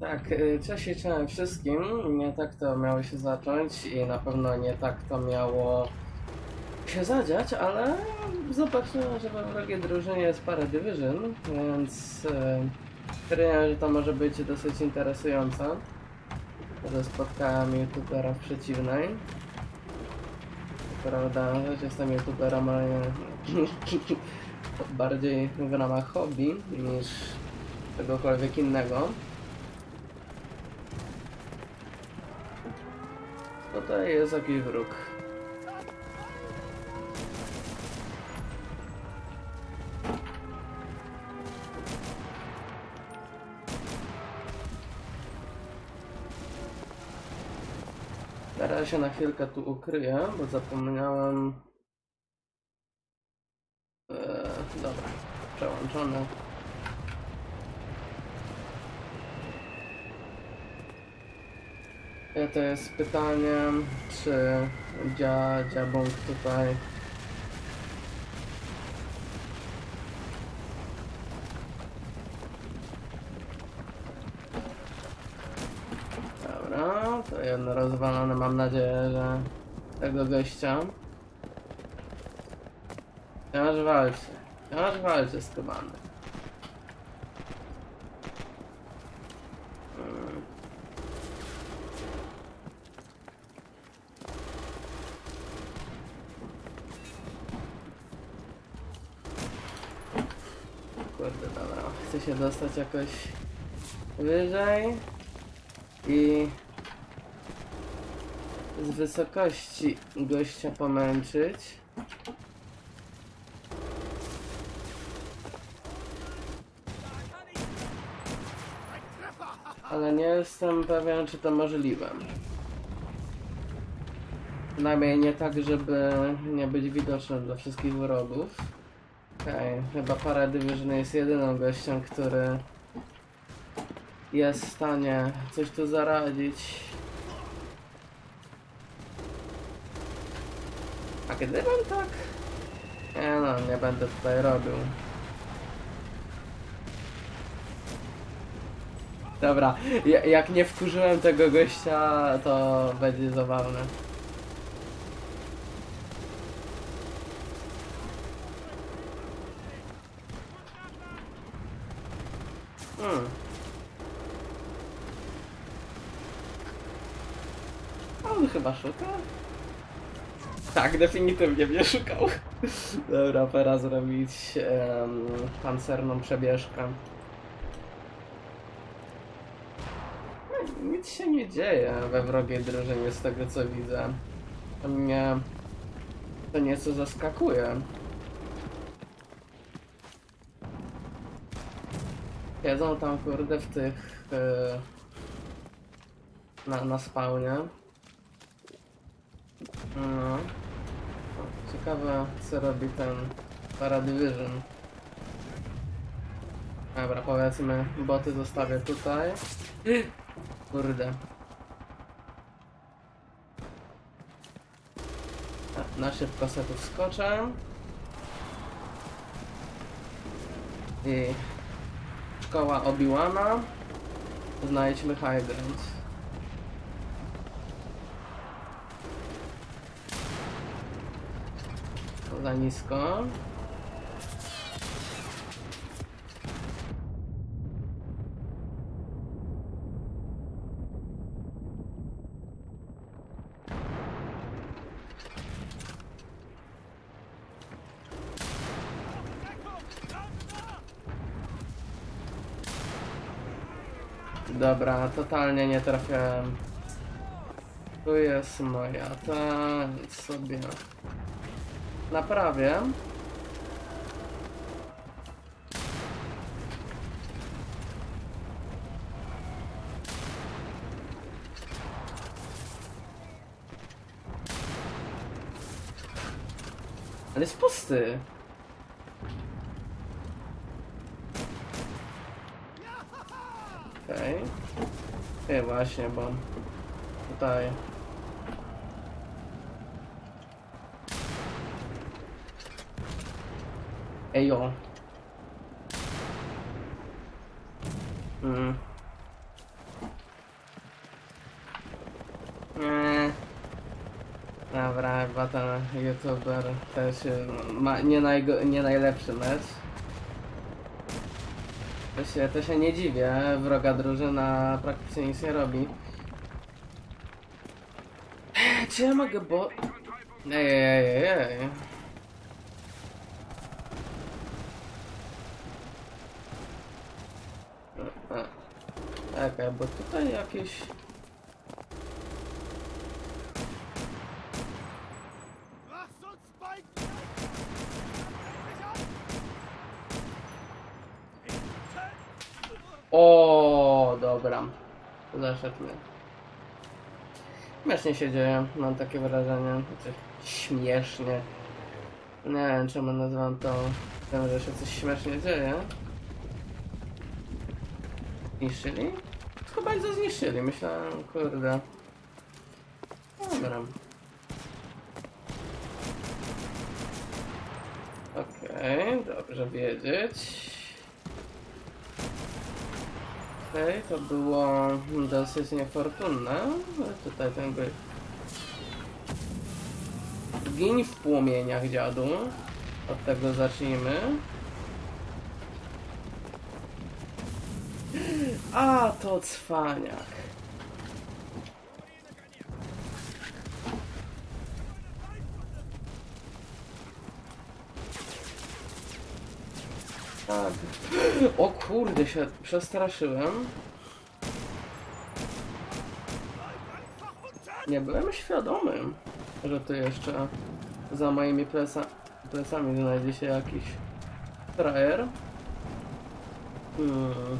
Tak, y, cześć i cześć wszystkim. Nie tak to miało się zacząć i na pewno nie tak to miało się zadziać, ale zobaczyłem, że we wrogiej drużynie jest parę division, więc stwierdziłem, że to może być dosyć interesujące, że spotkałem youtubera w przeciwnej. Prawda, że jestem youtuberem, ale bardziej w ramach hobby niż czegokolwiek innego. Tutaj jest jakiś wróg. Teraz się na chwilkę tu ukryję, bo zapomniałem. Eee, dobra, przełączone. To jest pytanie, czy dzia, dziabąk tutaj Dobra, to jedno rozwalone, mam nadzieję, że tego gościa. Wciąż walczy, wciąż walczy z Kubany. Hmm. Kurde, dobra. Chcę się dostać jakoś wyżej i z wysokości gościa pomęczyć. Ale nie jestem pewien, czy to możliwe. Przynajmniej nie tak, żeby nie być widocznym dla wszystkich wrogów. Okej, chyba Paradivision jest jedyną gościem, który jest w stanie coś tu zaradzić. A gdybym tak? Nie no, nie będę tutaj robił. Dobra, ja- jak nie wkurzyłem tego gościa, to będzie zabawne. Hmm. Szuka? Tak, definitywnie mnie szukał. Dobra, pora zrobić em, pancerną przebieżkę. No, Nic się nie dzieje we wrogiej drużynie z tego co widzę. To mnie to nieco zaskakuje. Siedzą tam kurde w tych e, na, na spawnie. No. Ciekawe co robi ten Paradivision. Dobra, powiedzmy boty zostawię tutaj. Kurde. A, Na szybko sobie tu wskoczę. I szkoła Obi-Wana. Znajdźmy high. Za nisko. Dobra, totalnie nie trafiałem. Tu jest moja, ta nic sobie naprawię. Ale jest pusty. Okej. Nie, właśnie, bo tutaj. Ejo. Mm. Nie. Dobra, chyba ten youtuber też ma nie, najgo, nie najlepszy mecz. To się, to się nie dziwię, wroga drużyna praktycznie nic nie robi. Czy ja mogę bo... Ej, ej, ej, ej. Czekaj, bo tutaj jakieś... O, dobra. Mnie. Śmiesznie się dzieje, mam takie wrażenie. Znaczy, śmiesznie. Nie wiem, czemu nazywam to tym, że się coś śmiesznie dzieje. Zniszczyli? Ich to zniszczyli, myślałem, kurde. Dobra. Okej, dobrze wiedzieć. Okej, to było dosyć niefortunne, ale tutaj ten gość... Gin w płomieniach, dziadu. Od tego zacznijmy. A, to cwaniak. Tak. O kurde, się przestraszyłem. Nie byłem świadomy, że tu jeszcze za moimi pleca plecami znajdzie się jakiś frajer. Hmm.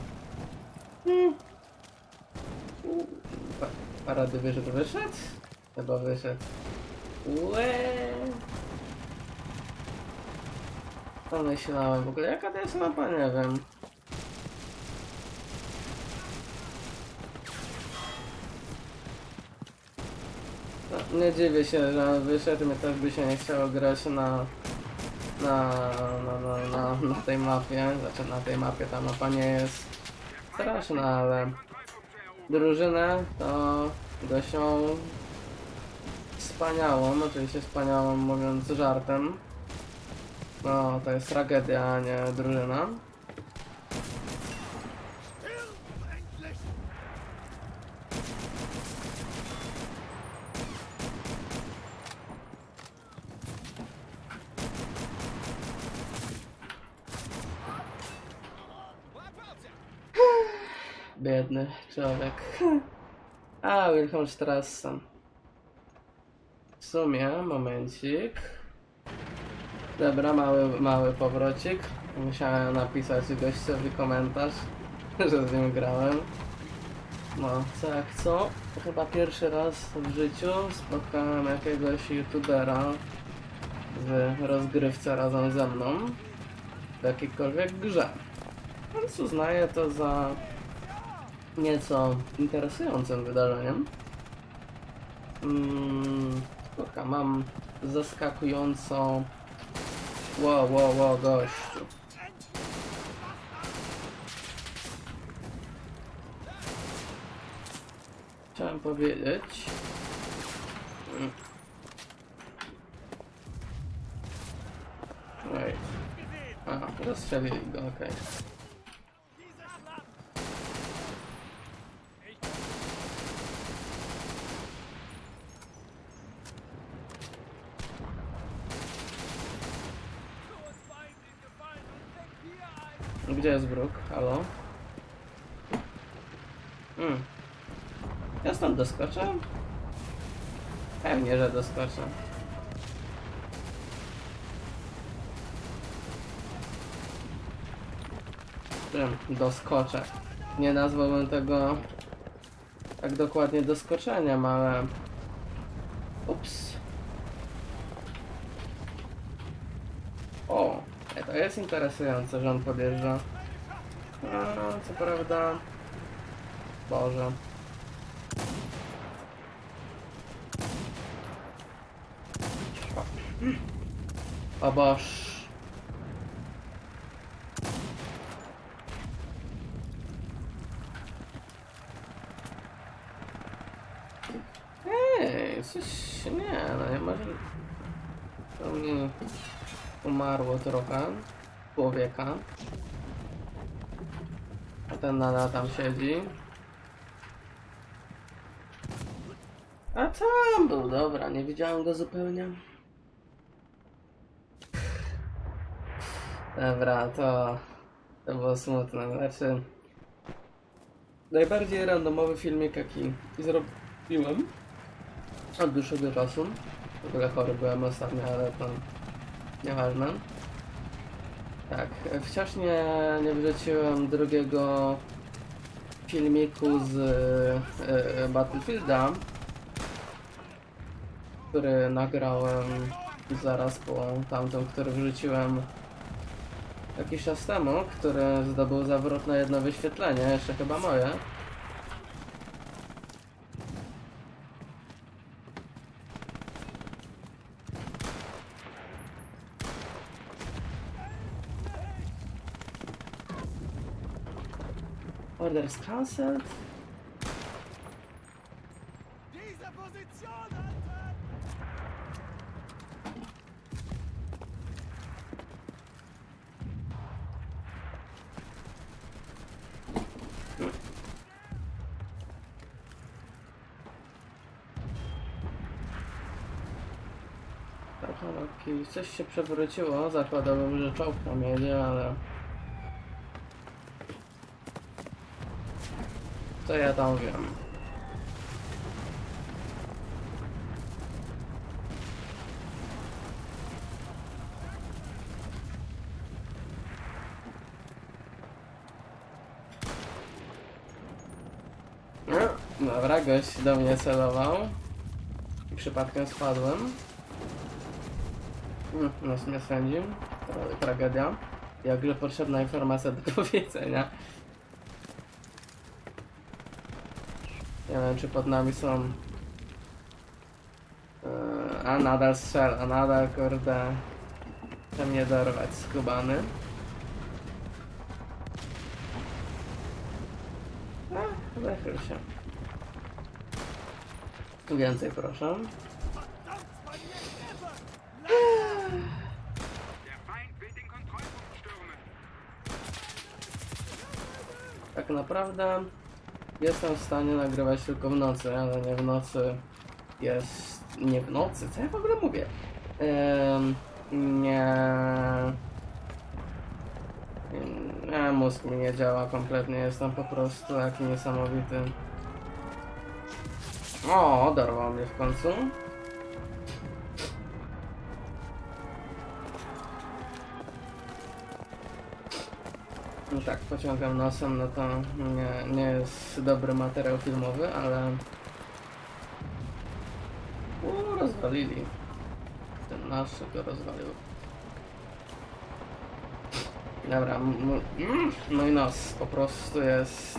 Parady wyszedł, wyszedł? Chyba wyszedł. Łe. Pomyślałem w ogóle, jaka to jest mapa, nie wiem. No, nie dziwię się, że wyszedł, mnie też by się nie chciało grać na, na, na, na, na, na tej mapie. Znaczy na tej mapie ta mapa nie jest straszna, ale drużynę to gością wspaniałą, oczywiście wspaniałą mówiąc żartem. No, to jest tragedia, a nie drużyna. Biedny człowiek. A, Wilhelmstrasse. W sumie, momencik. Dobra, mały, mały powrocik. Musiałem napisać gościowi komentarz, że z nim grałem. No, co jak co. Chyba pierwszy raz w życiu spotkałem jakiegoś youtubera w rozgrywce razem ze mną. W jakiejkolwiek grze. Więc uznaję to za nieco interesującym wydarzeniem. Mm, kurka, mam zaskakująco... Wow, wow, wow, gościu. Chciałem powiedzieć... Mm. Ej. A, rozstrzelili go, okej. Gdzie jest Brook? Halo? Hmm. Ja stąd doskoczę? Pewnie, że doskoczę. Doskoczę? Nie nazwałbym tego tak dokładnie doskoczeniem, ale... Ups. O, e, to jest interesujące, że on podjeżdża. A, co prawda... Boże. O Boż. Ej, coś... Nie, no nie może... To mi umarło trochę człowieka. A ten nadal tam siedzi. A tam był, dobra, nie widziałem go zupełnie. Dobra, to... To było smutne, znaczy... Najbardziej randomowy filmik, jaki zrobiłem od dłuższego czasu. W ogóle chory byłem ostatnio, ale to nieważne. Tak, wciąż nie, nie wrzuciłem drugiego filmiku z e, Battlefielda, który nagrałem zaraz po tamtym, który wrzuciłem jakiś czas temu, który zdobył zawrotne jedno wyświetlenie, jeszcze chyba moje. Cancelled. Diese Position halten! Tak, no, coś się przewróciło, zakładałbym, że czołg tam jedzie, ale... Co ja tam wiem? No, dobra, gość do mnie celował. I przypadkiem spadłem. Mm, Nas nie sędzi. Tra- Tragedia. Jakże potrzebna informacja do powiedzenia. Nie wiem, czy pod nami są... Yy, a nadal strzela, nadal kurde... Chce mnie dorwać skubany. A, wychyl się. Więcej proszę. Tak naprawdę jestem w stanie nagrywać tylko w nocy, ale nie w nocy jest. Nie w nocy, co ja w ogóle mówię? Nie. Nie, mózg mi nie działa kompletnie, jestem po prostu taki niesamowity. O, dorwał mnie w końcu. No tak, pociągam nosem, no to nie, nie jest dobry materiał filmowy, ale... U, rozwalili. Ten nasz go rozwalił. Dobra, mój nos po prostu jest...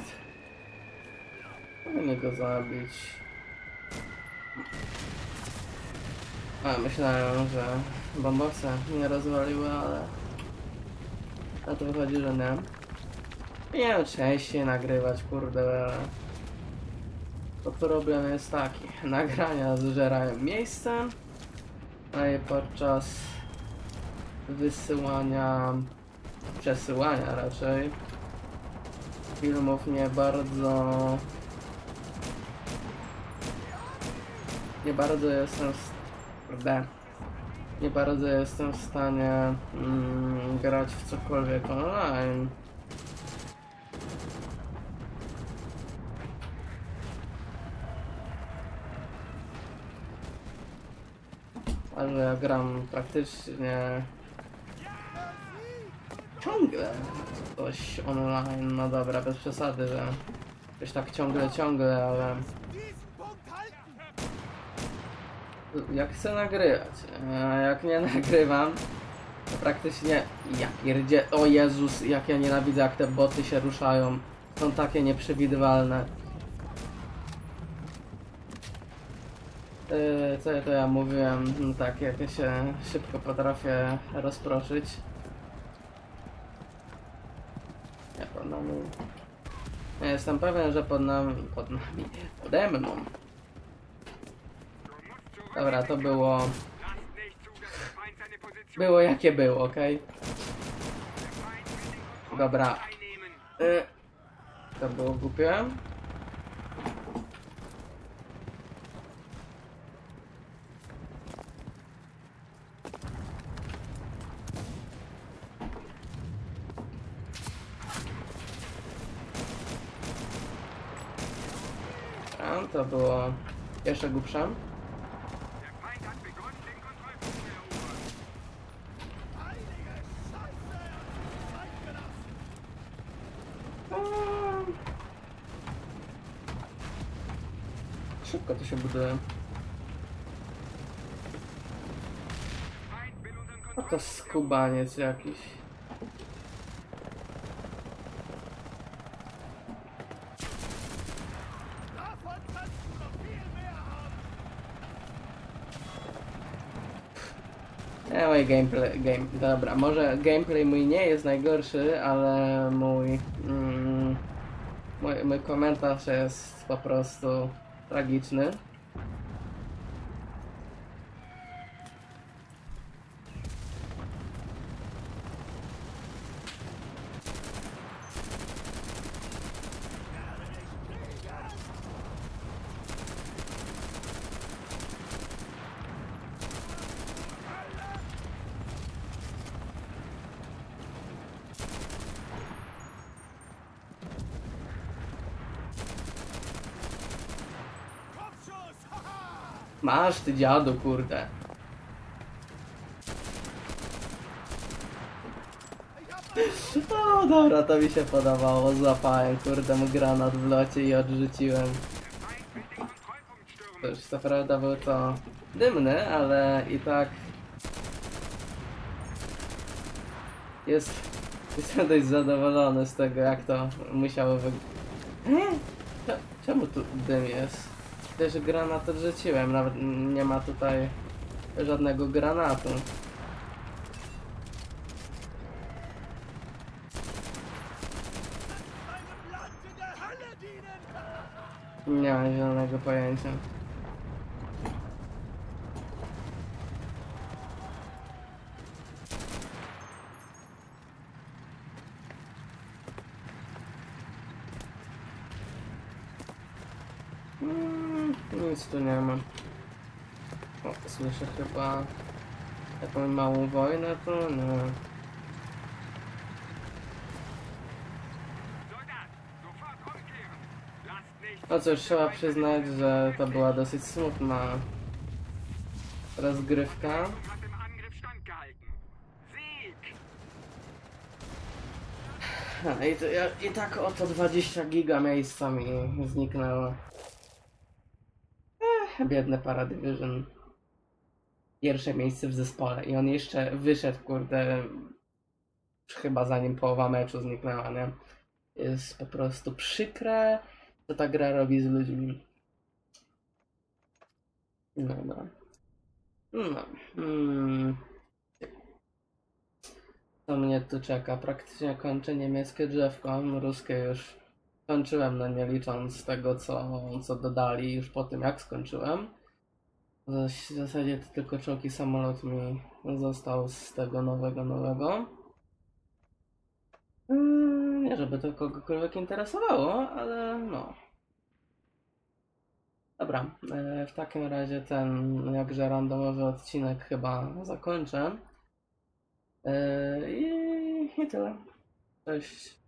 Powinien go zabić. A, myślałem, że bombowce mnie rozwaliły, ale... A to wychodzi, że nie. Nie wiem, częściej nagrywać, kurde. To problem jest taki. Nagrania zżerają miejsce, a i podczas wysyłania, przesyłania raczej, filmów nie bardzo... Nie bardzo jestem... Kurde. Nie bardzo jestem w stanie mm, grać w cokolwiek online. Ale ja gram praktycznie ciągle coś online. No dobra, bez przesady, że jakoś tak ciągle, ciągle, ale jak chcę nagrywać, a jak nie nagrywam, to praktycznie ja pierdzie... O Jezus, jak ja nienawidzę, jak te boty się ruszają. Są takie nieprzewidywalne. Co ja to ja mówiłem? No tak, jak ja się szybko potrafię rozproszyć. Ja pod nami... Ja jestem pewien, że pod nami... Pod nami... Pode mną Dobra, to było... Było jakie było, den Dobra. Kontrollpunkt einnehmen. Y, To było głupie. Zeit gelassen! Szybko to się buduje. A to skubaniec jakiś. Gameplay, game, dobra, może gameplay mój nie jest najgorszy, ale mój, mm, mój, mój komentarz jest po prostu tragiczny. Masz ty dziadu, kurde. O, dobra, to mi się podobało, złapałem, kurde, mu granat w locie i odrzuciłem. Stürmen. Cóż, co prawda był to dymny, ale i tak jest, jestem dość zadowolony z tego, jak to musiało wyglądać. Czemu tu dym jest? Też granat odrzuciłem, nawet nie ma tutaj żadnego granatu. Nie mam zielonego pojęcia. Mm, nic tu nie ma. Słyszę chyba taką małą wojnę. Lasst nicht No cóż, trzeba przyznać, że to była dosyć smutna rozgrywka. I, to, I tak oto 20 giga miejsca mi zniknęło. Ech, biedny Paradivision. Pierwsze miejsce w zespole i on jeszcze wyszedł, kurde, chyba zanim połowa meczu zniknęła, nie? Jest po prostu przykre, co ta gra robi z ludźmi. Dobra. No. Hmm. Co mnie tu czeka? Praktycznie kończę niemieckie drzewko, ruskie już kończyłem, no nie licząc tego, co, co dodali już po tym, jak skończyłem. W zasadzie to tylko czołgi samolot mi został z tego nowego, nowego. Mm, Nie, żeby to kogokolwiek interesowało, ale no. Dobra, e, w takim razie ten jakże randomowy odcinek chyba zakończę. Yy, I, I tyle. Cześć.